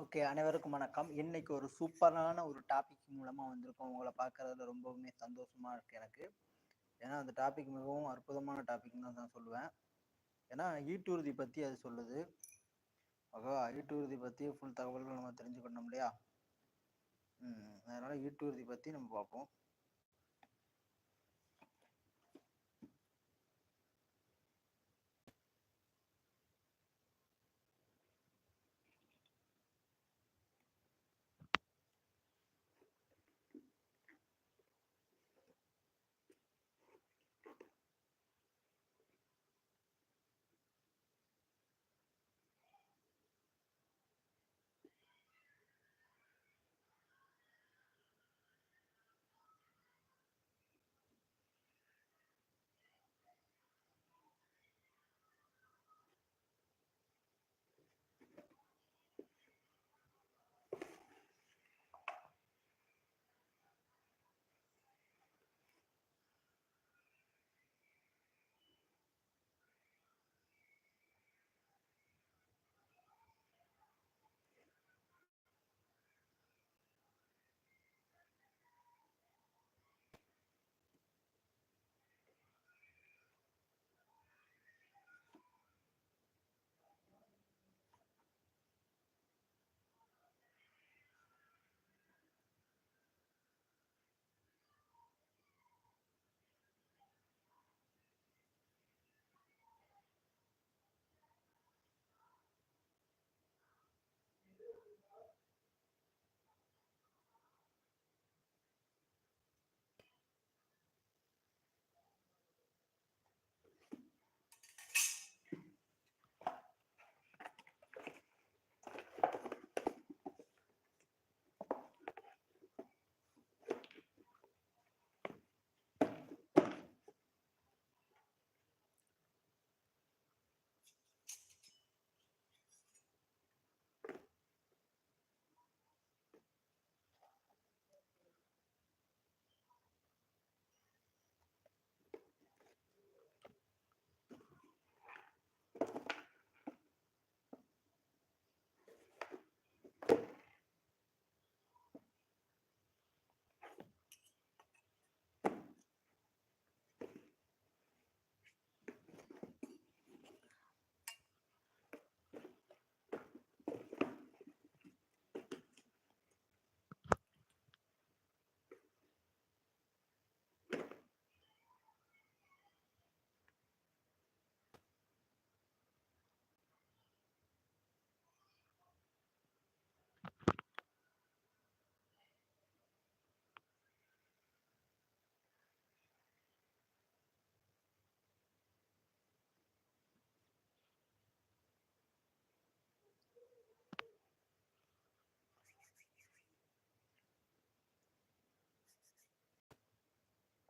Okay அனைவருக்கும் வணக்கம். இன்னைக்கு ஒரு சூப்பரான ஒரு டாபிக் மூலமா வந்திருக்கோம். உங்களை பார்க்கறதுல ரொம்பவுமே சந்தோஷமா இருக்கு எனக்கு. ஏன்னா அந்த டாபிக் மிகவும் அற்புதமான டாபிக்னு தான் நான் சொல்லுவேன். ஏன்னா ஈட்டுறுதி பத்தி அது சொல்லுது. ஓகேவா ஈட்டுறுதி பத்தி ஃபுல் தகவல்கள் நம்ம தெரிஞ்சுக்கணும் இல்லையா ம் அதனால ஈட்டுறுதி பத்தி நம்ம பார்ப்போம்.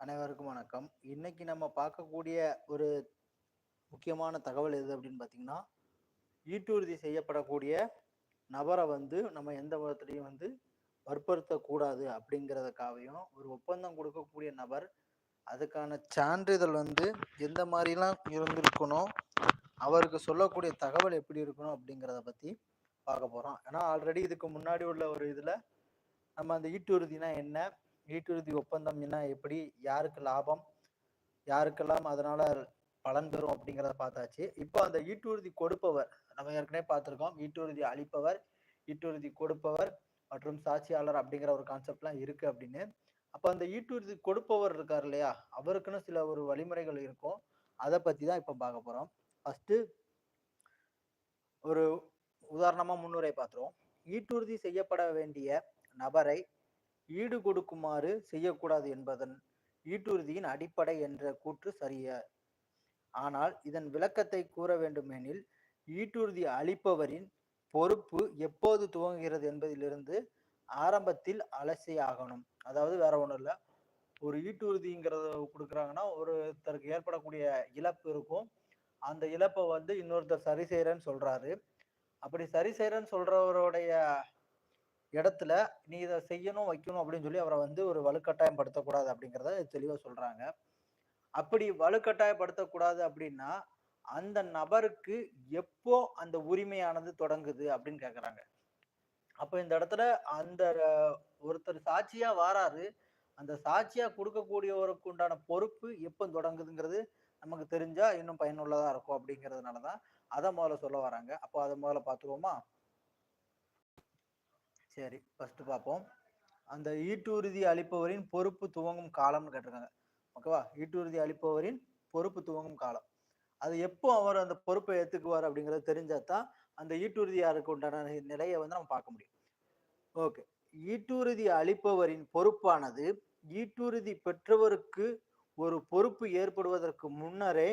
அனைவருக்கும் வணக்கம். இன்னைக்கு நம்ம பார்க்கக்கூடிய ஒரு முக்கியமான தகவல் எது அப்படின்னு பார்த்தீங்கன்னா ஈட்டுறுதி செய்யப்படக்கூடிய நபரை வந்து நம்ம எந்த விதத்துலையும் வந்து வற்புறுத்தக்கூடாது அப்படிங்கிறதுக்காகவும் ஒரு ஒப்பந்தம் கொடுக்கக்கூடிய நபர் அதுக்கான சான்றிதழ் வந்து எந்த மாதிரிலாம் இருந்திருக்கணும் அவருக்கு சொல்லக்கூடிய தகவல் எப்படி இருக்கணும் அப்படிங்கிறத பற்றி பார்க்க போகிறோம் ஏன்னா ஆல்ரெடி இதுக்கு முன்னாடி உள்ள ஒரு இதில் நம்ம அந்த ஈட்டுறுதினா என்ன ஈட்டுறுதி ஒப்பந்தம் என்ன எப்படி யாருக்கு லாபம் யாருக்கெல்லாம் அதனால பலன் பெறும் அப்படிங்கிறத பார்த்தாச்சு. இப்போ அந்த ஈட்டுறுதி கொடுப்பவர் நம்ம ஏற்கனவே பார்த்துருக்கோம் ஈட்டுறுதி அளிப்பவர் ஈட்டுறுதி கொடுப்பவர் மற்றும் சாட்சியாளர் அப்படிங்கிற ஒரு கான்செப்ட்லாம் இருக்கு அப்படின்னு. அப்போ அந்த ஈட்டுறுதி கொடுப்பவர் இருக்கார் இல்லையா அவருக்குன்னு சில ஒரு வழிமுறைகள் இருக்கும். அதை பற்றி தான் இப்போ பார்க்க போகிறோம் ஃபஸ்ட்டு ஒரு உதாரணமாக முன்னுரை பார்த்துருவோம். ஈட்டுறுதி செய்யப்பட வேண்டிய நபரை ஈடு கொடுக்குமாறு செய்யக்கூடாது என்பதன் ஈட்டுறுதியின் அடிப்படை என்ற கூற்று சரியா. ஆனால் இதன் விளக்கத்தை கூற வேண்டுமெனில் ஈட்டுறுதி அளிப்பவரின் பொறுப்பு எப்போது துவங்குகிறது என்பதிலிருந்து ஆரம்பத்தில் அலசியாகணும் அதாவது வேற ஒன்றும் இல்லை. ஒரு ஈட்டுறுதிங்கிறத கொடுக்குறாங்கன்னா ஒருத்தருக்கு ஏற்படக்கூடிய இழப்பு இருக்கும். அந்த இழப்பை வந்து இன்னொருத்தர் சரி செய்கிறேன்னு சொல்றாரு. அப்படி சரி செய்கிறேன்னு சொல்றவருடைய இடத்துல நீ இதை செய்யணும் வைக்கணும் அப்படின்னு சொல்லி அவரை வந்து ஒரு வலுக்கட்டாயம் படுத்தக்கூடாது அப்படிங்கிறத தெளிவாக சொல்றாங்க. அப்படி வலுக்கட்டாயப்படுத்தக்கூடாது அப்படின்னா அந்த நபருக்கு எப்போ அந்த உரிமையானது தொடங்குது அப்படின்னு கேட்குறாங்க அப்போ இந்த இடத்துல அந்த ஒருத்தர் சாட்சியா வாராரு. அந்த சாட்சியா கொடுக்கக்கூடியவருக்கு உண்டான பொறுப்பு எப்போ தொடங்குதுங்கிறது நமக்கு தெரிஞ்சா இன்னும் பயனுள்ளதா இருக்கும் அப்படிங்கிறதுனாலதான் அதை முதல்ல சொல்ல வராங்க. அப்போ அதை முதல்ல பார்த்துருவோமா? சரி ஃபர்ஸ்ட் பார்ப்போம் அந்த ஈட்டுறுதி அளிப்பவரின் பொறுப்பு துவங்கும் காலம்னு கேட்டிருக்காங்க. ஓகேவா ஈட்டுறுதி அளிப்பவரின் பொறுப்பு துவங்கும் காலம். அது எப்போ அவர் அந்த பொறுப்பை ஏற்றுக்குவார் அப்படிங்கிறது தெரிஞ்சாதான் அந்த ஈட்டுறுதியாருக்கு உண்டான நிலையை வந்து நம்ம பார்க்க முடியும். ஓகே ஈட்டுறுதி அளிப்பவரின் பொறுப்பானது ஈட்டுறுதி பெற்றவருக்கு ஒரு பொறுப்பு ஏற்படுவதற்கு முன்னரே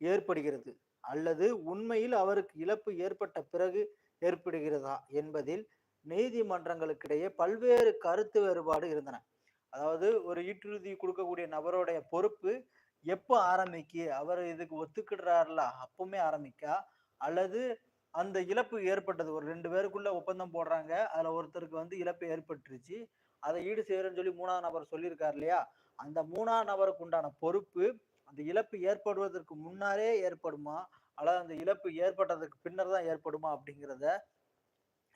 ஏற்படுகிறது. அல்லது உண்மையில் அவருக்கு இழப்பு ஏற்பட்ட பிறகு ஏற்படுகிறதா என்பதில் நீதிமன்றங்களுக்கிடையே பல்வேறு கருத்து வேறுபாடு இருந்தன. அதாவது ஒரு ஈட்டுறுதி கொடுக்கக்கூடிய நபருடைய பொறுப்பு எப்போ ஆரம்பிக்கு அவர் இதுக்கு ஒத்துக்கிடுறாருல அப்பவுமே ஆரம்பிக்கா? அல்லது அந்த இழப்பு ஏற்பட்டது ஒரு ரெண்டு பேருக்குள்ள ஒப்பந்தம் போடுறாங்க அதுல ஒருத்தருக்கு வந்து இழப்பு ஏற்பட்டுருச்சு அதை ஈடு செய்யறேன்னு சொல்லி மூணாவது நபர் சொல்லியிருக்காரு இல்லையா? அந்த மூணாவது நபருக்கு உண்டான பொறுப்பு அந்த இழப்பு ஏற்படுவதற்கு முன்னாரே ஏற்படுமா? அல்லது அந்த இழப்பு ஏற்பட்டதுக்கு பின்னர் தான் ஏற்படுமா அப்படிங்கிறத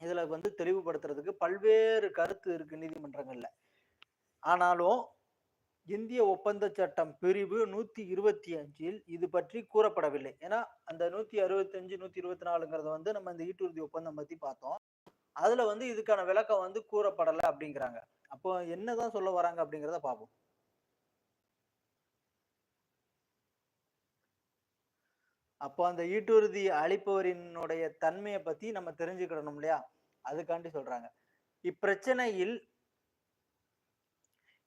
இதுல வந்து தெளிவுபடுத்துறதுக்கு பல்வேறு கருத்து இருக்கு நீதிமன்றங்கள்ல. ஆனாலும் இந்திய ஒப்பந்த சட்டம் பிரிவு நூத்தி இருபத்தி அஞ்சில் இது பற்றி கூறப்படவில்லை. ஏன்னா அந்த நூத்தி அறுபத்தி அஞ்சு நூத்தி இருபத்தி நாலுங்கிறத வந்து நம்ம இந்த ஈட்டுறுதி ஒப்பந்தம் பத்தி பார்த்தோம். அதுல வந்து இதுக்கான விளக்கம் வந்து கூறப்படலை அப்படிங்கிறாங்க. அப்போ என்னதான் சொல்ல வராங்க அப்படிங்கிறத பார்ப்போம். அப்போ அந்த ஈட்டுறுதி அளிப்பவரினுடைய தன்மையை பத்தி நம்ம தெரிஞ்சுக்கிடணும் இல்லையா? அதுக்காண்டி சொல்றாங்க. இப்பிரச்சனையில்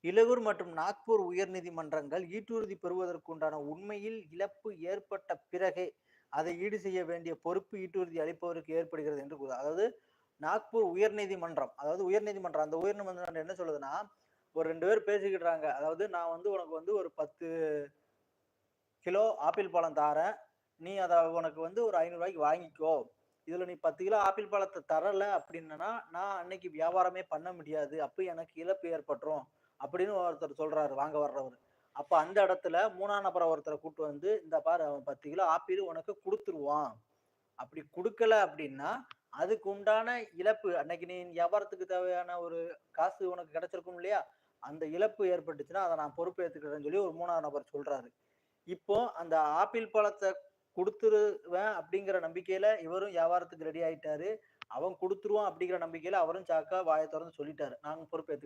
இலகூர் மற்றும் நாக்பூர் உயர்நீதிமன்றங்கள் ஈட்டுறுதி பெறுவதற்குண்டான உண்மையில் இழப்பு ஏற்பட்ட பிறகே அதை ஈடு செய்ய வேண்டிய பொறுப்பு ஈட்டுறுதி அளிப்பவருக்கு ஏற்படுகிறது என்று கூறு அதாவது நாக்பூர் உயர்நீதிமன்றம் அதாவது உயர்நீதிமன்றம் அந்த உயர்நீதிமன்றம் என்ன சொல்லுதுன்னா ஒரு ரெண்டு பேர் பேசிக்கிடுறாங்க. அதாவது நான் வந்து உனக்கு வந்து ஒரு பத்து கிலோ ஆப்பிள் பழம் தாரேன் நீ அதை உனக்கு வந்து ஒரு ஐநூறுரூவாய்க்கு வாங்கிக்கோ. இதுல நீ பத்து கிலோ ஆப்பிள் பழத்தை தரல அப்படின்னா நான் அன்னைக்கு வியாபாரமே பண்ண முடியாது. அப்போ எனக்கு இழப்பு ஏற்பட்டுரும் அப்படின்னு ஒருத்தர் சொல்றாரு வாங்க வர்றவர். அப்ப அந்த இடத்துல மூணாம் நபரை ஒருத்தரை கூட்டு வந்து இந்த பாரு அவன் பத்து கிலோ ஆப்பிள் உனக்கு கொடுத்துருவான். அப்படி கொடுக்கல அப்படின்னா அதுக்கு உண்டான இழப்பு அன்னைக்கு நீ வியாபாரத்துக்கு தேவையான ஒரு காசு உனக்கு கிடைச்சிருக்கும் இல்லையா? அந்த இழப்பு ஏற்பட்டுச்சுன்னா அதை நான் பொறுப்பு ஏற்றுக்கிறேன்னு சொல்லி ஒரு மூணாவது நபர் சொல்றாரு. இப்போ அந்த ஆப்பிள் பழத்தை கொடுத்துருவேன் அப்படிங்கிற நம்பிக்கையில இவரும் வியாபாரத்துக்கு ரெடி ஆயிட்டாரு. அவன் கொடுத்துருவான் அப்படிங்கிற நம்பிக்கையில அவரும் சாக்கா வாயை திறந்து சொல்லிட்டாரு. நாங்க பொறுப்பு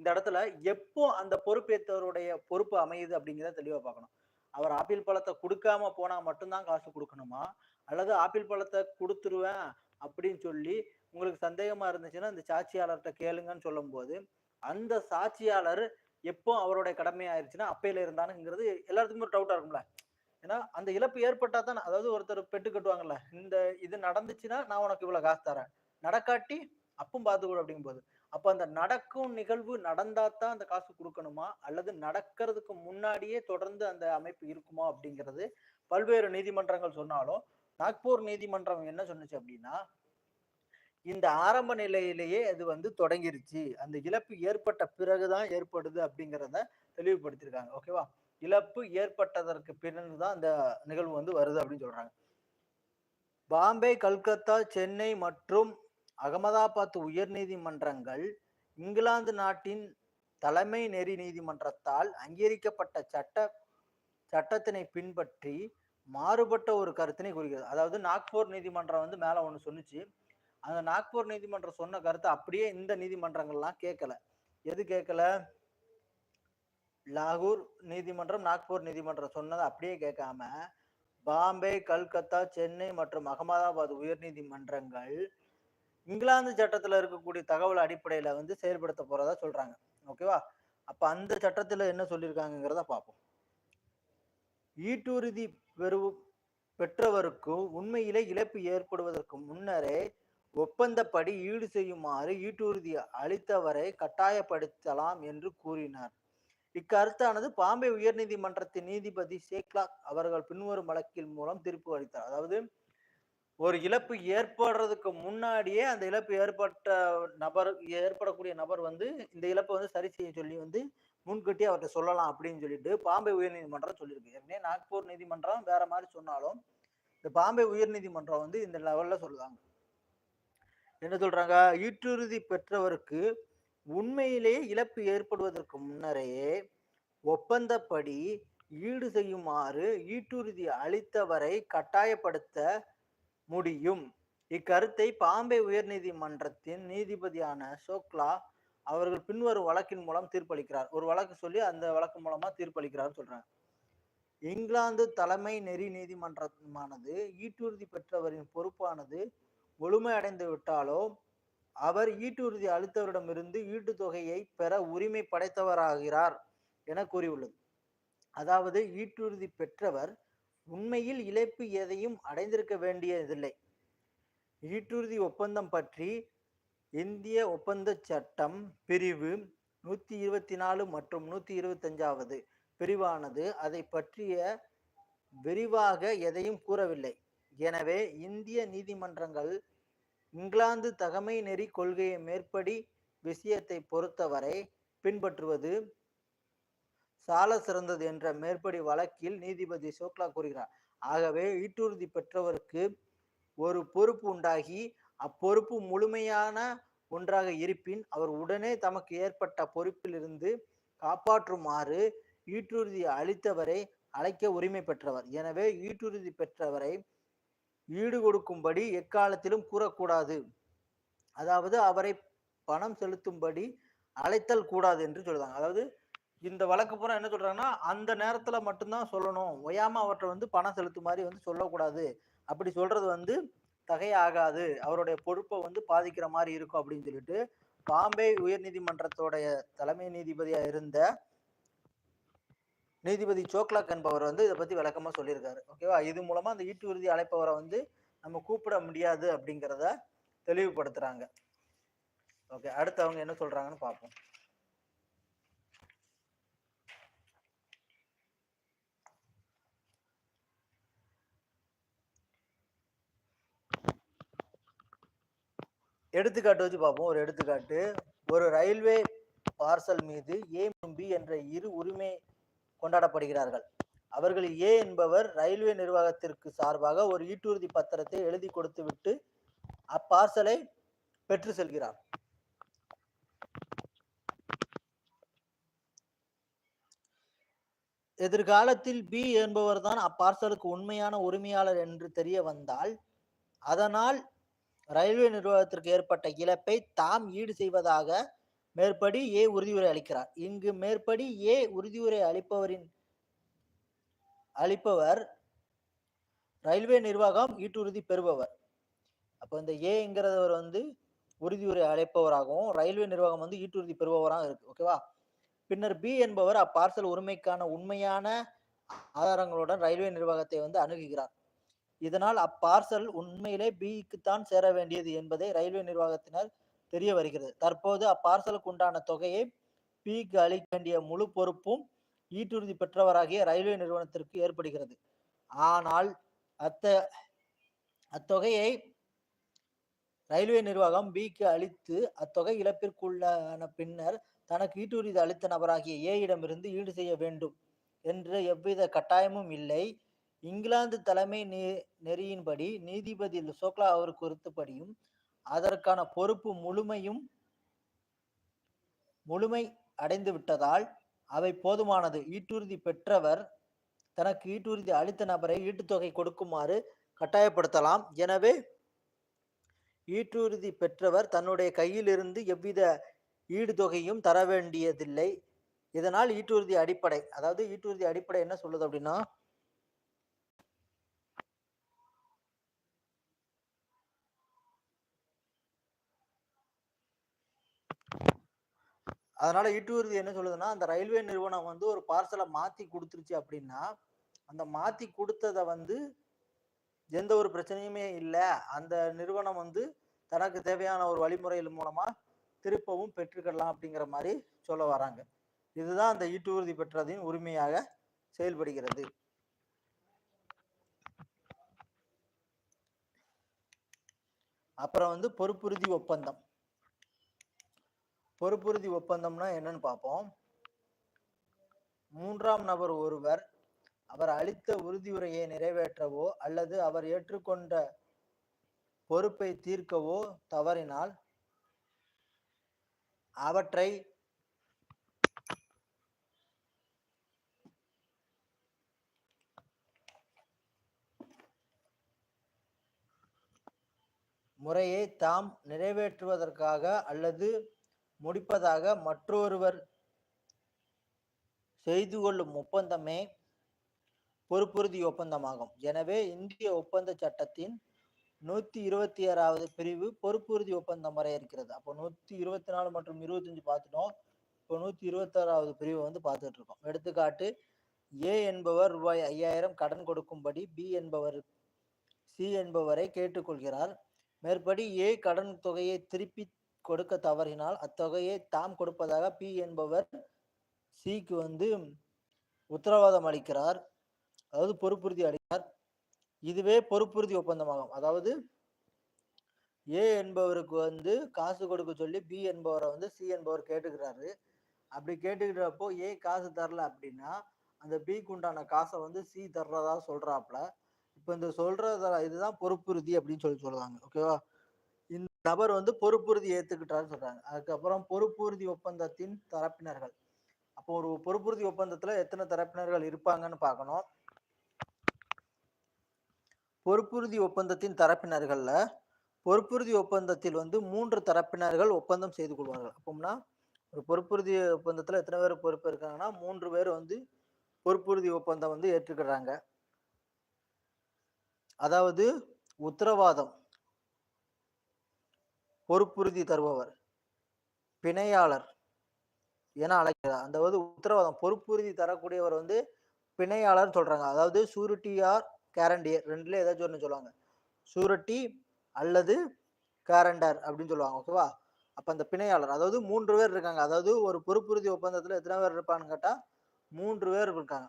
இந்த இடத்துல எப்போ அந்த பொறுப்பேற்றவருடைய பொறுப்பு அமையுது அப்படிங்கிறத தெளிவா பார்க்கணும். அவர் ஆப்பிள் பழத்தை கொடுக்காம போனா மட்டும்தான் காசு கொடுக்கணுமா? அல்லது ஆப்பிள் பழத்தை கொடுத்துருவேன் அப்படின்னு சொல்லி உங்களுக்கு சந்தேகமா இருந்துச்சுன்னா இந்த சாட்சியாளர்கிட்ட கேளுங்கன்னு சொல்லும் போது அந்த சாட்சியாளர் எப்போ அவருடைய கடமை ஆயிருச்சுன்னா அப்பையில இருந்தானுங்கிறது எல்லாத்துக்குமே ஒரு டவுட்டா இருக்கும்ல. ஏன்னா அந்த இழப்பு ஏற்பட்டா தான் அதாவது ஒருத்தர் பெட்டு கட்டுவாங்கல்ல இந்த இது நடந்துச்சுன்னா நான் உனக்கு இவ்வளவு காசு தரேன். நடக்காட்டி அப்பவும் பார்த்துக்கூட அப்படிங்கும்போது. அப்ப அந்த நடக்கும் நிகழ்வு நடந்தா தான் அந்த காசு கொடுக்கணுமா? அல்லது நடக்கிறதுக்கு முன்னாடியே தொடர்ந்து அந்த அமைப்பு இருக்குமா அப்படிங்கிறது பல்வேறு நீதிமன்றங்கள் சொன்னாலும் நாக்பூர் நீதிமன்றம் என்ன சொன்னுச்சு அப்படின்னா இந்த ஆரம்ப நிலையிலேயே அது வந்து தொடங்கிருச்சு. அந்த இழப்பு ஏற்பட்ட பிறகுதான் ஏற்படுது அப்படிங்கிறத தெளிவுபடுத்தியிருக்காங்க ஓகேவா? இழப்பு ஏற்பட்டதற்கு பிறகு தான் இந்த நிகழ்வு வந்து வருது அப்படின்னு சொல்றாங்க. பாம்பே கல்கத்தா சென்னை மற்றும் அகமதாபாத் உயர் நீதிமன்றங்கள் இங்கிலாந்து நாட்டின் தலைமை நெறி நீதிமன்றத்தால் அங்கீகரிக்கப்பட்ட சட்ட சட்டத்தினை பின்பற்றி மாறுபட்ட ஒரு கருத்தினை குறிக்கிறது அதாவது நாக்பூர் நீதிமன்றம் வந்து மேல ஒன்று சொன்னுச்சு. அந்த நாக்பூர் நீதிமன்றம் சொன்ன கருத்தை அப்படியே இந்த நீதிமன்றங்கள்லாம் கேட்கல எது கேட்கல லாகூர் நீதிமன்றம் நாக்பூர் நீதிமன்றம் சொன்னதை அப்படியே கேட்காம பாம்பே கல்கத்தா சென்னை மற்றும் அகமதாபாத் உயர் நீதிமன்றங்கள் இங்கிலாந்து சட்டத்துல இருக்கக்கூடிய தகவல் அடிப்படையில வந்து செயல்படுத்த போறதா சொல்றாங்க. ஓகேவா அப்ப அந்த சட்டத்துல என்ன சொல்லியிருக்காங்கிறத பார்ப்போம். ஈட்டுறுதி பெறு பெற்றவருக்கு உண்மையிலே இழப்பு ஏற்படுவதற்கு முன்னரே ஒப்பந்தப்படி ஈடு செய்யுமாறு ஈட்டுறுதி அளித்தவரை கட்டாயப்படுத்தலாம் என்று கூறினார். இக்கருத்தானது பாம்பே உயர்நீதிமன்றத்தின் நீதிபதி சேக்லாக் அவர்கள் பின்வரும் வழக்கில் மூலம் தீர்ப்பு அளித்தார். அதாவது ஒரு இழப்பு ஏற்படுறதுக்கு முன்னாடியே அந்த இழப்பு ஏற்பட்ட நபர் ஏற்படக்கூடிய நபர் வந்து இந்த இழப்பை வந்து சரி செய்ய சொல்லி வந்து முன்கூட்டி அவர்கிட்ட சொல்லலாம் அப்படின்னு சொல்லிட்டு பாம்பே உயர்நீதிமன்றம் சொல்லியிருக்கு. ஏற்கனவே நாக்பூர் நீதிமன்றம் வேற மாதிரி சொன்னாலும் இந்த பாம்பே உயர்நீதிமன்றம் வந்து இந்த லெவல்ல சொல்லுவாங்க. என்ன சொல்றாங்க? ஈட்டுறுதி பெற்றவருக்கு உண்மையிலேயே இழப்பு ஏற்படுவதற்கு முன்னரே ஒப்பந்தப்படி ஈடு செய்யுமாறு ஈட்டுறுதி அளித்தவரை கட்டாயப்படுத்த முடியும். இக்கருத்தை பாம்பே உயர்நீதிமன்றத்தின் நீதிபதியான சோக்லா அவர்கள் பின்வரும் வழக்கின் மூலம் தீர்ப்பளிக்கிறார். ஒரு வழக்கு சொல்லி அந்த வழக்கு மூலமா தீர்ப்பளிக்கிறார் சொல்றாங்க. இங்கிலாந்து தலைமை நெறி நீதிமன்றமானது ஈட்டுறுதி பெற்றவரின் பொறுப்பானது முழுமையடைந்து விட்டாலோ அவர் ஈட்டுறுதி அளித்தவரிடமிருந்து ஈட்டு தொகையை பெற உரிமை படைத்தவராகிறார் என கூறியுள்ளது. அதாவது ஈட்டுறுதி பெற்றவர் உண்மையில் இழப்பு எதையும் அடைந்திருக்க வேண்டியதில்லை. ஈட்டுறுதி ஒப்பந்தம் பற்றி இந்திய ஒப்பந்த சட்டம் பிரிவு நூற்றி இருபத்தி நாலு மற்றும் நூற்றி இருபத்தஞ்சாவது பிரிவானது அதை பற்றிய விரிவாக எதையும் கூறவில்லை. எனவே இந்திய நீதிமன்றங்கள் இங்கிலாந்து தகமை நெறி கொள்கையை மேற்படி விஷயத்தை பொறுத்தவரை பின்பற்றுவது சால சிறந்தது என்ற மேற்படி வழக்கில் நீதிபதி சோக்லா கூறுகிறார். ஆகவே ஈட்டுறுதி பெற்றவருக்கு ஒரு பொறுப்பு உண்டாகி அப்பொறுப்பு முழுமையான ஒன்றாக இருப்பின் அவர் உடனே தமக்கு ஏற்பட்ட பொறுப்பிலிருந்து காப்பாற்றுமாறு ஈட்டுறுதி அளித்தவரை அழைக்க உரிமை பெற்றவர். எனவே ஈட்டுறுதி பெற்றவரை ஈடு கொடுக்கும்படி எக்காலத்திலும் கூறக்கூடாது. அதாவது அவரை பணம் செலுத்தும்படி அழைத்தல் கூடாது என்று சொல்றாங்க அதாவது இந்த வழக்கு பூரா என்ன சொல்றாங்கன்னா அந்த நேரத்துல மட்டும்தான் சொல்லணும். ஒயாம அவற்றை வந்து பணம் செலுத்தும் மாதிரி வந்து சொல்லக்கூடாது. அப்படி சொல்றது வந்து தகையாகாது. அவருடைய பொறுப்பை வந்து பாதிக்கிற மாதிரி இருக்கும் அப்படின்னு சொல்லிட்டு பாம்பே உயர் நீதிமன்றத்தோடைய தலைமை நீதிபதியா இருந்த நீதிபதி சோக்லாக் என்பவர் வந்து இதை பத்தி விளக்கமா சொல்லியிருக்காரு. ஓகேவா இது மூலமா அந்த ஈட்டு உறுதி அழைப்பவரை வந்து நம்ம கூப்பிட முடியாது அப்படிங்கிறத தெளிவுபடுத்துறாங்க. ஓகே அடுத்து அவங்க என்ன சொல்றாங்கன்னு பார்ப்போம். எடுத்துக்காட்டு வச்சு பார்ப்போம். ஒரு எடுத்துக்காட்டு. ஒரு ரயில்வே பார்சல் மீது ஏ மற்றும் பி என்ற இரு உரிமை கொண்டாடப்படுகிறார்கள். அவர்கள் ஏ என்பவர் ரயில்வே நிர்வாகத்திற்கு சார்பாக ஒரு ஈட்டுறுதி பத்திரத்தை எழுதி கொடுத்துவிட்டு அப்பார்சலை பெற்று செல்கிறார். எதிர்காலத்தில் பி என்பவர் தான் அப்பார்சலுக்கு உண்மையான உரிமையாளர் என்று தெரிய வந்தால் அதனால் ரயில்வே நிர்வாகத்திற்கு ஏற்பட்ட இழப்பை தாம் ஈடு செய்வதாக மேற்படி ஏ உறுதியுரை அளிக்கிறார். இங்கு மேற்படி ஏ உறுதியுரை அளிப்பவரின் அளிப்பவர் ரயில்வே நிர்வாகம் ஈட்டுறுதி பெறுபவர். அப்போ இந்த ஏங்கிறவர் வந்து உறுதியுரை அழைப்பவராகவும் ரயில்வே நிர்வாகம் வந்து ஈட்டுறுதி பெறுபவராக இருக்கு. ஓகேவா பின்னர் பி என்பவர் அப்பார்சல் உரிமைக்கான உண்மையான ஆதாரங்களுடன் ரயில்வே நிர்வாகத்தை வந்து அணுகுகிறார். இதனால் அப்பார்சல் உண்மையிலே பிக்குத்தான் சேர வேண்டியது என்பதை ரயில்வே நிர்வாகத்தினர் தெரிய வருகிறது. தற்போது அப்பார்சலுக்கு உண்டான தொகையை பிக்கு அளிக்க வேண்டிய முழு பொறுப்பும் ஈட்டுறுதி பெற்றவராகிய ரயில்வே நிறுவனத்திற்கு ஏற்படுகிறது. ஆனால் அத்த அத்தொகையை ரயில்வே நிர்வாகம் பிக்கு அளித்து அத்தொகை இழப்பிற்குள்ளான பின்னர் தனக்கு ஈட்டுறுதி அளித்த நபராகிய ஏயிடமிருந்து ஈடு செய்ய வேண்டும் என்ற எவ்வித கட்டாயமும் இல்லை. இங்கிலாந்து தலைமை நெ நெறியின்படி நீதிபதி சோக்லா அவர் குறித்தபடியும் அதற்கான பொறுப்பு முழுமையும் முழுமை அடைந்து விட்டதால் அவை போதுமானது. ஈட்டுறுதி பெற்றவர் தனக்கு ஈட்டுறுதி அளித்த நபரை ஈட்டுத்தொகை கொடுக்குமாறு கட்டாயப்படுத்தலாம். எனவே ஈட்டுறுதி பெற்றவர் தன்னுடைய கையிலிருந்து எவ்வித ஈடுதொகையும் தர வேண்டியதில்லை. இதனால் ஈட்டுறுதி அடிப்படை அதாவது ஈட்டுறுதி அடிப்படை என்ன சொல்லுது அப்படின்னா அதனால ஈட்டுறுதி என்ன சொல்லுதுன்னா அந்த ரயில்வே நிறுவனம் வந்து ஒரு பார்சலை மாத்தி கொடுத்துருச்சு அப்படின்னா அந்த மாத்தி கொடுத்ததை வந்து எந்த ஒரு பிரச்சனையுமே இல்லை. அந்த நிறுவனம் வந்து தனக்கு தேவையான ஒரு வழிமுறைகள் மூலமா திருப்பவும் பெற்றுக்கலாம் அப்படிங்கிற மாதிரி சொல்ல வராங்க. இதுதான் அந்த ஈட்டுறுதி பெற்றதின் உரிமையாக செயல்படுகிறது. அப்புறம் வந்து பொறுப்புறுதி ஒப்பந்தம். பொறுப்புறுதி ஒப்பந்தம்னா என்னன்னு பார்ப்போம். மூன்றாம் நபர் ஒருவர் அவர் அளித்த உறுதியுரையை நிறைவேற்றவோ அல்லது அவர் ஏற்றுக்கொண்ட பொறுப்பை தீர்க்கவோ தவறினால் அவற்றை முறையை தாம் நிறைவேற்றுவதற்காக அல்லது முடிப்பதாக மற்றொருவர் செய்து கொள்ளும் ஒப்பந்தமே பொறுப்புறுதி ஒப்பந்தமாகும். எனவே இந்திய ஒப்பந்த சட்டத்தின் நூத்தி இருபத்தி ஆறாவது பிரிவு பொறுப்புறுதி ஒப்பந்தம் வரையறுக்கிறது அப்போ நூத்தி இருபத்தி நாலு மற்றும் இருபத்தஞ்சு பார்த்துட்டோம். இப்போ நூத்தி இருபத்தி ஆறாவது பிரிவை வந்து பார்த்துட்டு இருக்கோம் எடுத்துக்காட்டு ஏ என்பவர் ரூபாய் ஐயாயிரம் கடன் கொடுக்கும்படி பி என்பவர் சி என்பவரை கேட்டுக்கொள்கிறார். மேற்படி ஏ கடன் தொகையை திருப்பி கொடுக்க தவறினால் அத்தொகையை தாம் கொடுப்பதாக பி என்பவர் சிக்கு வந்து உத்தரவாதம் அளிக்கிறார். அதாவது பொறுப்புறுதி அளிக்கிறார். இதுவே பொறுப்புறுதி ஒப்பந்தமாகும். அதாவது ஏ என்பவருக்கு வந்து காசு கொடுக்க சொல்லி பி என்பவரை வந்து சி என்பவர் கேட்டுக்கிறாரு. அப்படி கேட்டுக்கிறப்போ ஏ காசு தரல அப்படின்னா அந்த பிக்கு உண்டான காசை வந்து சி தர்றதா சொல்றாப்ல. இப்போ இந்த சொல்றத இதுதான் பொறுப்புறுதி அப்படின்னு சொல்லி சொல்றாங்க. ஓகேவா? நபர் வந்து பொறுப்புறுதி ஏத்துக்கிட்டாருன்னு சொல்றாங்க. அதுக்கப்புறம் பொறுப்புறுதி ஒப்பந்தத்தின் தரப்பினர்கள். அப்போ ஒரு பொறுப்புறுதி ஒப்பந்தத்துல எத்தனை தரப்பினர்கள் இருப்பாங்கன்னு பார்க்கணும். பொறுப்புறுதி ஒப்பந்தத்தின் தரப்பினர்கள்ல பொறுப்புறுதி ஒப்பந்தத்தில் வந்து மூன்று தரப்பினர்கள் ஒப்பந்தம் செய்து கொள்வார்கள். அப்போம்னா ஒரு பொறுப்புறுதி ஒப்பந்தத்துல எத்தனை பேர் பொறுப்பு இருக்காங்கன்னா மூன்று பேர் வந்து பொறுப்புறுதி ஒப்பந்தம் வந்து ஏற்றுக்கிறாங்க அதாவது உத்தரவாதம். பொறுப்புறுதி தருபவர். பிணையாளர் என அழைக்கிறார். அதாவது உத்தரவாதம். பொறுப்புறுதி தரக்கூடியவர் வந்து பிணையாளர் சொல்றாங்க. அதாவது சூரிட்டி ஆர் கேரண்டியர் ரெண்டுல ஏதாச்சும் ஒன்று சொல்லுவாங்க. சூரட்டி அல்லது கேரண்டர் அப்படின்னு சொல்லுவாங்க. ஓகேவா அப்ப அந்த பிணையாளர் அதாவது மூன்று பேர் இருக்காங்க. அதாவது ஒரு பொறுப்புறுதி ஒப்பந்தத்துல எத்தனை பேர் இருப்பான்னு கேட்டா மூன்று பேர் இருக்காங்க.